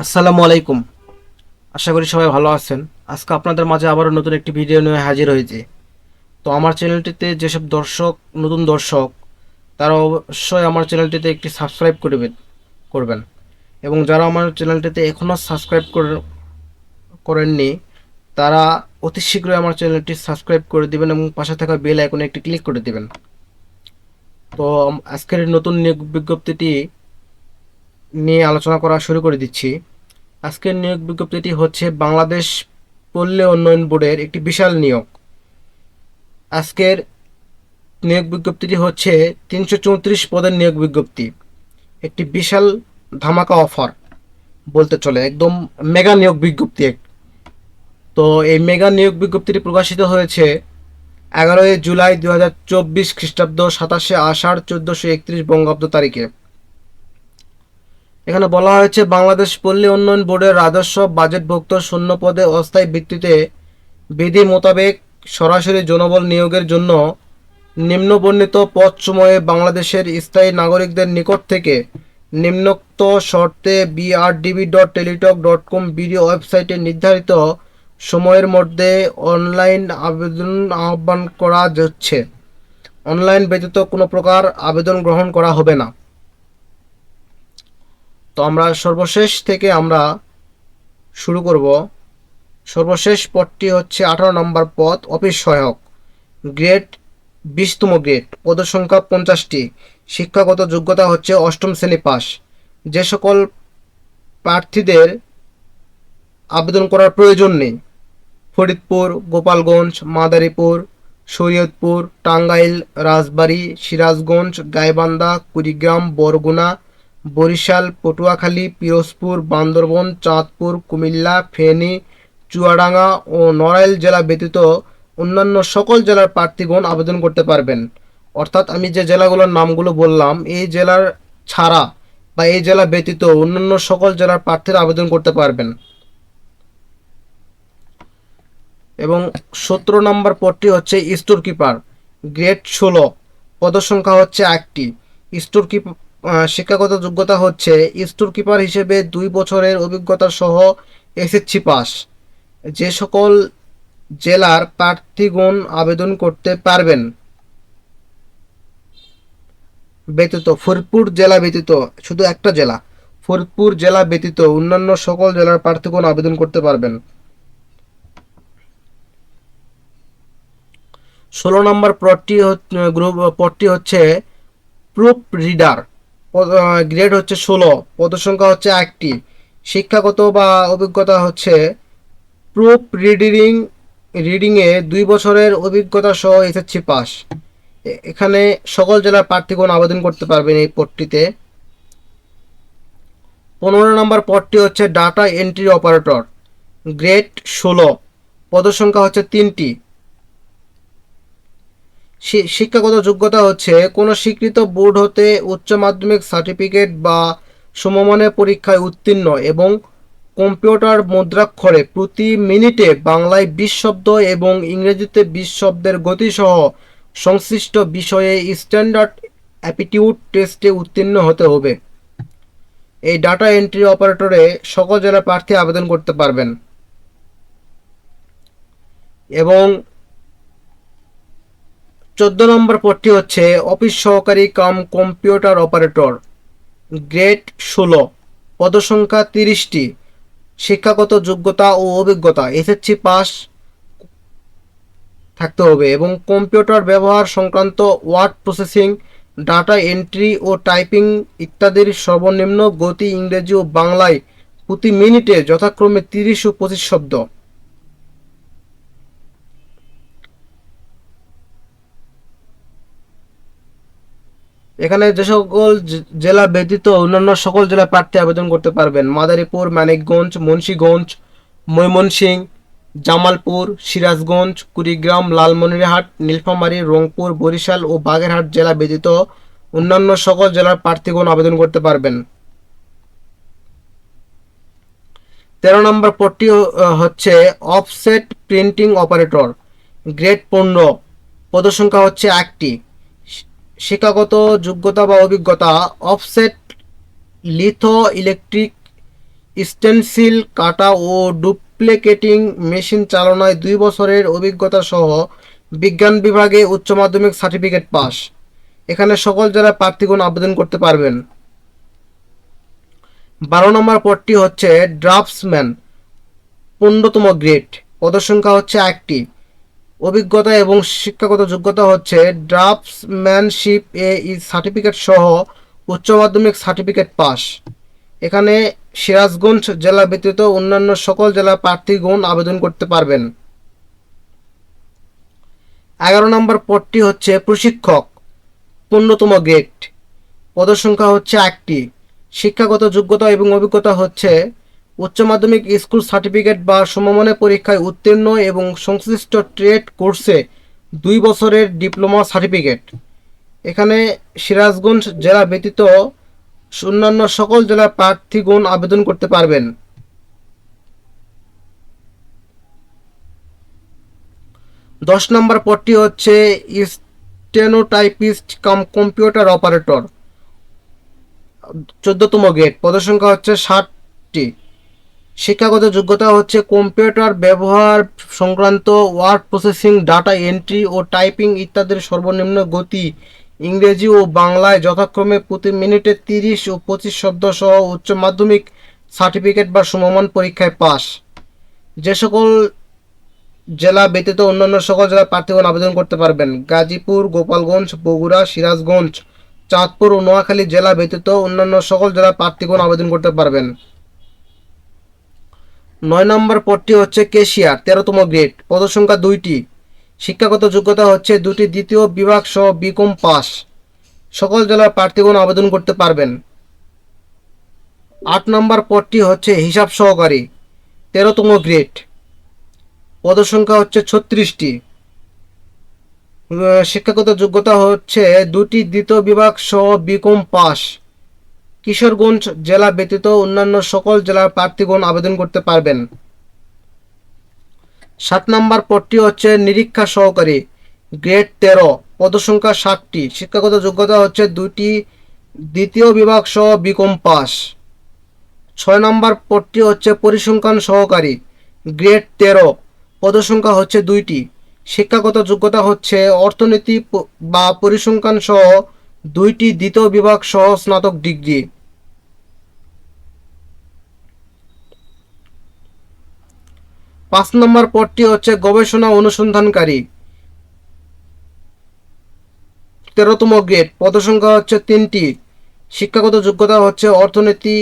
আসসালামু আলাইকুম। আশা করি সবাই ভালো আছেন। আজকে আপনাদের মাঝে আবারও নতুন একটি ভিডিও নিয়ে হাজির হয়েছে। তো আমার চ্যানেলটিতে যেসব দর্শক, নতুন দর্শক, তারা অবশ্যই আমার চ্যানেলটিতে একটি সাবস্ক্রাইব করবেন করবেন। এবং যারা আমার চ্যানেলটিতে এখনও সাবস্ক্রাইব করেননি, তারা অতি শীঘ্রই আমার চ্যানেলটি সাবস্ক্রাইব করে দিবেন এবং পাশে থাকা বেল আইকনে একটি ক্লিক করে দেবেন। তো আজকের নতুন নিয়োগ বিজ্ঞপ্তিটি নিয়ে আলোচনা করা শুরু করে দিচ্ছি। আজকের নিয়োগ বিজ্ঞপ্তিটি হচ্ছে বাংলাদেশ পল্লী উন্নয়ন বোর্ডের একটি বিশাল নিয়োগ। আজকের নিয়োগ বিজ্ঞপ্তিটি হচ্ছে তিনশো চৌত্রিশ পদের নিয়োগ বিজ্ঞপ্তি। একটি বিশাল ধামাকা অফার বলতে চলে, একদম মেগা নিয়োগ বিজ্ঞপ্তি এক। তো এই মেগা নিয়োগ বিজ্ঞপ্তিটি প্রকাশিত হয়েছে এগারোই জুলাই দু হাজার চব্বিশ খ্রিস্টাব্দ সাতাশে আষাঢ় চোদ্দোশো একত্রিশ বঙ্গাব্দ তারিখে। এখানে বলা হয়েছে, বাংলাদেশ পল্লী উন্নয়ন বোর্ডের রাজস্ব বাজেটভুক্ত শূন্য পদে অস্থায়ী ভিত্তিতে বিধি মোতাবেক সরাসরি জনবল নিয়োগের জন্য নিম্নবর্ণিত পদসমূহে বাংলাদেশের স্থায়ী নাগরিকদের নিকট থেকে নিম্নোক্ত শর্তে BRDB dot Teletalk dot com BD ওয়েবসাইটে নির্ধারিত সময়ের মধ্যে অনলাইন আবেদন আহ্বান করা যাচ্ছে। অনলাইন ব্যতীত কোনো প্রকার আবেদন গ্রহণ করা হবে না। তো আমরা সর্বশেষ থেকে আমরা শুরু করব। সর্বশেষ পদটি হচ্ছে আঠারো নম্বর পদ, অফিস সহায়ক। গ্রেড বিশতম গ্রেড পদসংখ্যা পঞ্চাশটি। শিক্ষাগত যোগ্যতা হচ্ছে অষ্টম শ্রেণি পাস যে সকল প্রার্থীদের আবেদন করার প্রয়োজন নেই। ফরিদপুর, গোপালগঞ্জ, মাদারীপুর, শরীয়তপুর, টাঙ্গাইল, রাজবাড়ী, সিরাজগঞ্জ, গাইবান্ধা, কুড়িগ্রাম, বরগুনা বরিশাল, পটুয়াখালী, পিরোজপুর, বান্দরবন, চাঁদপুর, কুমিল্লা, ফেনী, চুয়াডাঙ্গা ও নড়াইল জেলা ব্যতীত অন্যান্য সকল জেলার প্রার্থীগণ আবেদন করতে পারবেন। অর্থাৎ আমি যে জেলাগুলোর নামগুলো বললাম, এই জেলার ছাড়া বা এই জেলা ব্যতীত অন্যান্য সকল জেলার প্রার্থীরা আবেদন করতে পারবেন। এবং সতেরো নম্বর পদটি হচ্ছে স্টোর কিপার গ্রেড ষোলো। পদসংখ্যা হচ্ছে একটি। স্টোর কিপার শিক্ষাগত যোগ্যতা হচ্ছে স্টোর কিপার হিসেবে দুই বছরের অভিজ্ঞতা সহ এসএসসি পাস। যে সকল জেলার প্রার্থীগণ আবেদন করতে পারবেন। ব্যতীত ফরিদপুর জেলা ব্যতীত শুধু একটা জেলা, ফরিদপুর জেলা ব্যতীত অন্যান্য সকল জেলার প্রার্থীগণ আবেদন করতে পারবেন। ষোলো নম্বর পটটি গ্রুপ, পদটি হচ্ছে প্রুফ রিডার। গ্রেড হচ্ছে ষোলো, পদসংখ্যা হচ্ছে একটি। শিক্ষাগত বা অভিজ্ঞতা হচ্ছে প্রুফ রিডিং রিডিংয়ে দুই বছরের অভিজ্ঞতা সহ এসএসসি পাস এখানে সকল জেলার প্রার্থীগণ আবেদন করতে পারবেন এই পদটিতে। পনেরো নম্বর পদটি হচ্ছে ডাটা এন্ট্রি অপারেটর গ্রেড ষোলো, পদসংখ্যা হচ্ছে তিনটি। শিক্ষাগত যোগ্যতা হচ্ছে কোনো স্বীকৃত বোর্ড হতে উচ্চ মাধ্যমিক সার্টিফিকেট বা সমমানের পরীক্ষায় উত্তীর্ণ এবং কম্পিউটার মুদ্রাক্ষরে প্রতি মিনিটে বাংলায় বিশ শব্দ এবং ইংরেজিতে বিশ শব্দের গতিসহ সংশ্লিষ্ট বিষয়ে স্ট্যান্ডার্ড অ্যাপিটিউড টেস্টে উত্তীর্ণ হতে হবে। এই ডাটা এন্ট্রি অপারেটরে সকল জেলার প্রার্থী আবেদন করতে পারবেন। এবং চোদ্দ নম্বর পদটি হচ্ছে অফিস সহকারী কাম কম্পিউটার অপারেটর, গ্রেড ষোলো। পদসংখ্যা তিরিশটি। শিক্ষাগত যোগ্যতা ও অভিজ্ঞতা, এসএসসি পাস থাকতে হবে এবং কম্পিউটার ব্যবহার সংক্রান্ত ওয়ার্ড প্রসেসিং, ডাটা এন্ট্রি ও টাইপিং ইত্যাদির সর্বনিম্ন গতি ইংরেজি ও বাংলায় প্রতি মিনিটে যথাক্রমে তিরিশ ও পঁচিশ শব্দ। এখানে যে সকল জেলা ব্যতীত অন্যান্য সকল জেলা প্রার্থী আবেদন করতে পারবেন। মাদারীপুর, মানিকগঞ্জ, মুন্সীগঞ্জ, ময়মনসিংহ, জামালপুর, সিরাজগঞ্জ, কুড়িগ্রাম, লালমনিরহাট, নীলফামারী, রংপুর, বরিশাল ও বাগেরহাট জেলা ব্যতীত অন্যান্য সকল জেলার প্রার্থীগণ আবেদন করতে পারবেন। তেরো নম্বর পদটি হচ্ছে অফসেট প্রিন্টিং অপারেটর, গ্রেড পনেরো। পদসংখ্যা হচ্ছে একটি। শিক্ষাগত যোগ্যতা বা অভিজ্ঞতা অফসেট লিথো ইলেকট্রিক স্টেনসিল কাটা ও ডুপ্লিকেটিং মেশিন চালনায় দুই বছরের অভিজ্ঞতা সহ বিজ্ঞান বিভাগে উচ্চ মাধ্যমিক সার্টিফিকেট পাস এখানে সকল জেলার প্রার্থীগণ আবেদন করতে পারবেন। বারো নম্বর পদটি হচ্ছে ড্রাফটসম্যান পনেরোতম গ্রেড পদসংখ্যা হচ্ছে একটি। অভিজ্ঞতা এবং শিক্ষাগত যোগ্যতা হচ্ছে ড্রাফটসম্যানশিপ এ সার্টিফিকেট সহ উচ্চ মাধ্যমিক সার্টিফিকেট পাস। এখানে সিরাজগঞ্জ জেলা ব্যতীত অন্যান্য সকল জেলার প্রার্থীগণ আবেদন করতে পারবেন। এগারো নম্বর পদটি হচ্ছে প্রশিক্ষক পূর্ণতম গ্রেড। পদসংখ্যা হচ্ছে একটি। শিক্ষাগত যোগ্যতা এবং অভিজ্ঞতা হচ্ছে উচ্চ মাধ্যমিক স্কুল সার্টিফিকেট বা সমমানের পরীক্ষায় উত্তীর্ণ এবং সংশ্লিষ্ট ট্রেড কোর্সে দুই বছরের ডিপ্লোমা সার্টিফিকেট। এখানে সিরাজগঞ্জ জেলা ব্যতীত অন্যান্য সকল জেলার প্রার্থীগণ আবেদন করতে পারবেন। দশ নম্বর পদটি হচ্ছে স্টেনোটাইপিস্ট কাম কম্পিউটার অপারেটর। চোদ্দতম গ্রেড পদসংখ্যা হচ্ছে ষাটটি। শিক্ষাগত যোগ্যতা হচ্ছে কম্পিউটার ব্যবহার সংক্রান্ত ওয়ার্ড প্রসেসিং, ডাটা এন্ট্রি ও টাইপিং ইত্যাদির সর্বনিম্ন গতি। ইংরেজি ও বাংলায় যথাক্রমে প্রতি মিনিটে তিরিশ ও পঁচিশ শব্দ সহ উচ্চ মাধ্যমিক সার্টিফিকেট বা সমমান পরীক্ষায় পাস। যে সকল জেলা ব্যতীত অন্যান্য সকল জেলার প্রার্থীগণ আবেদন করতে পারবেন। গাজীপুর, গোপালগঞ্জ, বগুড়া, সিরাজগঞ্জ, চাঁদপুর ও নোয়াখালী জেলা ব্যতীত অন্যান্য সকল জেলার প্রার্থীগণ আবেদন করতে পারবেন। নয় নম্বর পদটি হচ্ছে কেশিয়ার, তেরোতম গ্রেড। পদসংখ্যা দুইটি। শিক্ষাগত যোগ্যতা হচ্ছে দুটি দ্বিতীয় বিভাগ সহ বিকম পাস। সকল জেলার প্রার্থীগণ আবেদন করতে পারবেন। আট নম্বর পদটি হচ্ছে হিসাব সহকারী, তেরোতম গ্রেড। পদসংখ্যা হচ্ছে ছত্রিশটি। শিক্ষাগত যোগ্যতা হচ্ছে দুটি দ্বিতীয় বিভাগ সহ বিকম পাস। কিশোরগঞ্জ জেলা ব্যতীত অন্যান্য সকল জেলার প্রার্থীগণ আবেদন করতে পারবেন। সাত নম্বর পদটি হচ্ছে নিরীক্ষা সহকারী, গ্রেড তেরো, পদসংখ্যা ষাটটি। শিক্ষাগত যোগ্যতা হচ্ছে দুটি দ্বিতীয় বিভাগ সহ বিকম পাস। ছয় নম্বর পদটি হচ্ছে পরিসংখ্যান সহকারী, গ্রেড তেরো, পদসংখ্যা হচ্ছে দুইটি। শিক্ষাগত যোগ্যতা হচ্ছে অর্থনীতি বা পরিসংখ্যান সহ দুইটি দ্বিতীয় বিভাগ সহ স্নাতক ডিগ্রি। পাঁচ নম্বর পদটি হচ্ছে গবেষণা অনুসন্ধানকারী। তেরোতম গ্রেড, পদসংখ্যা হচ্ছে তিনটি। শিক্ষাগত যোগ্যতা হচ্ছে অর্থনীতি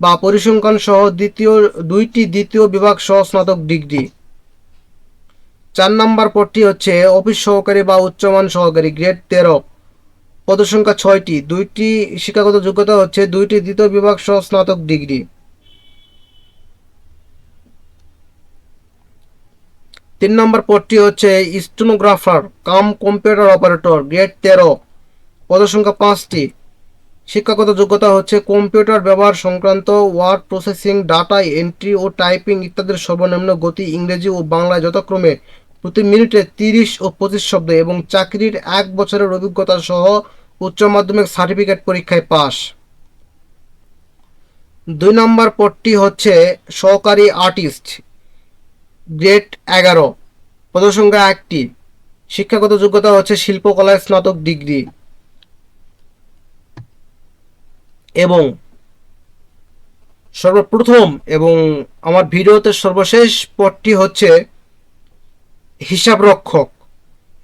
বা পরিসংখ্যান সহ দ্বিতীয়, দুইটি দ্বিতীয় বিভাগ সহ স্নাতক ডিগ্রি। চার নম্বর পদটি হচ্ছে অফিস সহকারী বা উচ্চমান সহকারী, গ্রেড তেরো। পদসংখ্যা ছয়টি, দুইটি শিক্ষাগত যোগ্যতা হচ্ছে দুইটি দ্বিতীয় বিভাগ সহ স্নাতক ডিগ্রি। তিন নম্বর পদটি হচ্ছে stenographer, cum computer operator, grade তেরো। পদসংখ্যা পাঁচটি। শিক্ষাগত যোগ্যতা হচ্ছে কম্পিউটার ব্যবহার সংক্রান্ত ওয়ার্ড প্রসেসিং, ডাটা এন্ট্রি ও টাইপিং ইত্যাদির সর্বনিম্ন গতি ইংরেজি ও বাংলায় যথাক্রমে প্রতি মিনিটে তিরিশ ও পঁচিশ শব্দ এবং চাকরির এক বছরের অভিজ্ঞতা সহ উচ্চ মাধ্যমিক সার্টিফিকেট পরীক্ষায় পাস দুই নম্বর পদটি হচ্ছে সহকারী আর্টিস্ট। গ্রেড এগারো। পদসংখ্যা একটি। শিক্ষাগত যোগ্যতা হচ্ছে শিল্পকলায় স্নাতক ডিগ্রি। এবং সর্বপ্রথম এবং আমার ভিডিওতে সর্বশেষ পদটি হচ্ছে হিসাবরক্ষক।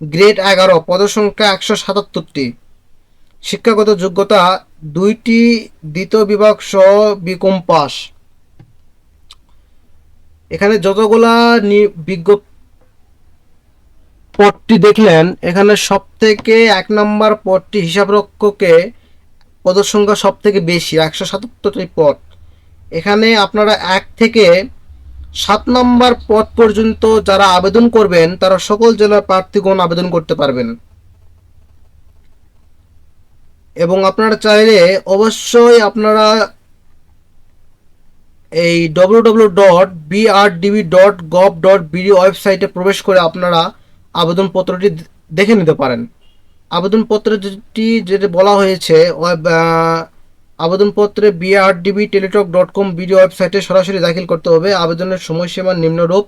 গ্রেড এগারো পদসংখ্যা একশো সাতাত্তরটি। শিক্ষাগত যোগ্যতা দুইটি দ্বিতীয় বিভাগ সহ বিকম পাস এখানে যতগুলা পদটি দেখলেন, এখানে সব থেকে এক নম্বর পদটি হিসাবরক্ষকে পদের সংখ্যা সব থেকে বেশি, একশো সাতাত্তরটি পদ। এখানে আপনারা এক থেকে সাত নম্বর পদ পর্যন্ত যারা আবেদন করবেন, তারা সকল জেলার প্রার্থীগণ আবেদন করতে পারবেন। এবং আপনারা চাইলে অবশ্যই আপনারা এই W W dot BRDB dot gov dot BD ওয়েবসাইটে প্রবেশ করে আপনারা আবেদনপত্রটি দেখে নিতে পারেন। আবেদনপত্রটি যেটা বলা হয়েছে আবেদনপত্রে BRDB Teletalk dot com BD ওয়েবসাইটে সরাসরি দাখিল করতে হবে। আবেদনের সময়সীমা নিম্নরূপ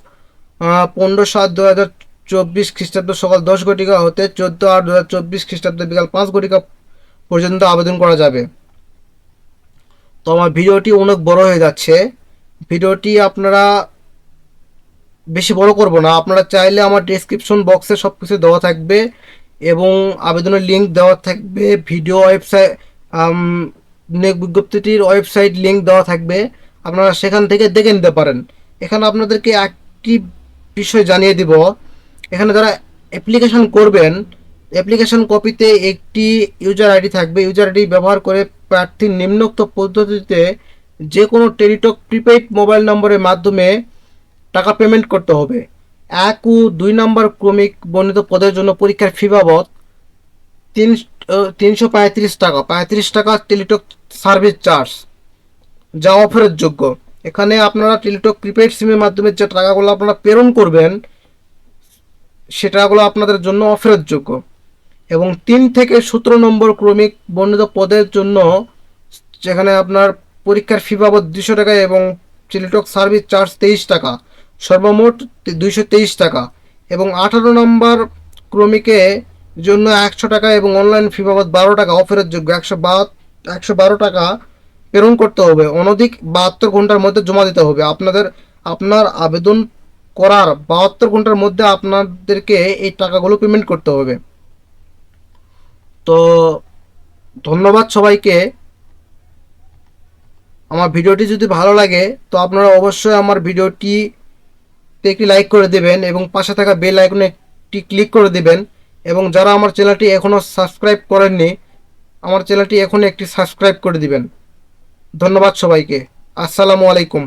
পনেরো সাত দু হাজার চব্বিশ খ্রিস্টাব্দ সকাল দশ ঘটিকা হতে চোদ্দ আট দু হাজার চব্বিশ খ্রিস্টাব্দ বিকাল পাঁচ ঘটিকা পর্যন্ত আবেদন করা যাবে। তো আমার ভিডিওটি অনেক বড় হয়ে যাচ্ছে। ভিডিওটি আপনারা বেশি বড় করব না। আপনারা চাইলে আমার ডেসক্রিপশন বক্সে সব কিছু দেওয়া থাকবে এবং আবেদনের লিঙ্ক দেওয়া থাকবে। ভিডিও ওয়েবসাইট বিজ্ঞপ্তিটির ওয়েবসাইট লিঙ্ক দেওয়া থাকবে। আপনারা সেখান থেকে দেখে নিতে পারেন। এখানে আপনাদেরকে একটি বিষয় জানিয়ে দিব। এখানে যারা অ্যাপ্লিকেশন করবেন অ্যাপ্লিকেশন কপিতে একটি ইউজার আইডি থাকবে। ইউজার আইডি ব্যবহার করে প্রার্থীর নিম্নোক্ত পদ্ধতিতে যে কোনো টেলিটক প্রিপেইড মোবাইল নম্বরের মাধ্যমে টাকা পেমেন্ট করতে হবে। এক ও দুই নম্বর ক্রমিক বর্ণিত পদের জন্য পরীক্ষার ফি বাবদ তিন তিনশো পঁয়ত্রিশ টাকা পঁয়ত্রিশ টাকা টেলিটক সার্ভিস চার্জ যা অফারের যোগ্য। এখানে আপনারা টেলিটক প্রিপেড সিমের মাধ্যমে যে টাকাগুলো আপনারা প্রেরণ করবেন সে টাকাগুলো আপনাদের জন্য অফারের যোগ্য। এবং তিন থেকে সতেরো নম্বর ক্রমিক বর্ণিত পদের জন্য যেখানে আপনার পরীক্ষার ফি বাবদ দুশো টাকা এবং চিলিটক সার্ভিস চার্জ তেইশ টাকা, সর্বমোট দুইশো তেইশ টাকা এবং আঠারো নম্বর ক্রমিকে জন্য একশো টাকা এবং অনলাইন ফি বাবদ বারো টাকা অফারের যোগ্য একশো একশো বারো টাকা প্রেরণ করতে হবে। অনধিক বাহাত্তর ঘণ্টার মধ্যে জমা দিতে হবে। আপনাদের, আপনার আবেদন করার বাহাত্তর ঘণ্টার মধ্যে আপনাদেরকে এই টাকাগুলো পেমেন্ট করতে হবে। তো ধন্যবাদ সবাইকে। আমার ভিডিওটি যদি ভালো লাগে, তো আপনারা অবশ্যই আমার ভিডিওটি একটি লাইক করে দেবেন এবং পাশে থাকা বেল আইকনে একটি ক্লিক করে দেবেন। এবং যারা আমার চ্যানেলটি এখনও সাবস্ক্রাইব করেননি, আমার চ্যানেলটি এখনই একটি সাবস্ক্রাইব করে দিবেন। ধন্যবাদ সবাইকে। আসসালামু আলাইকুম।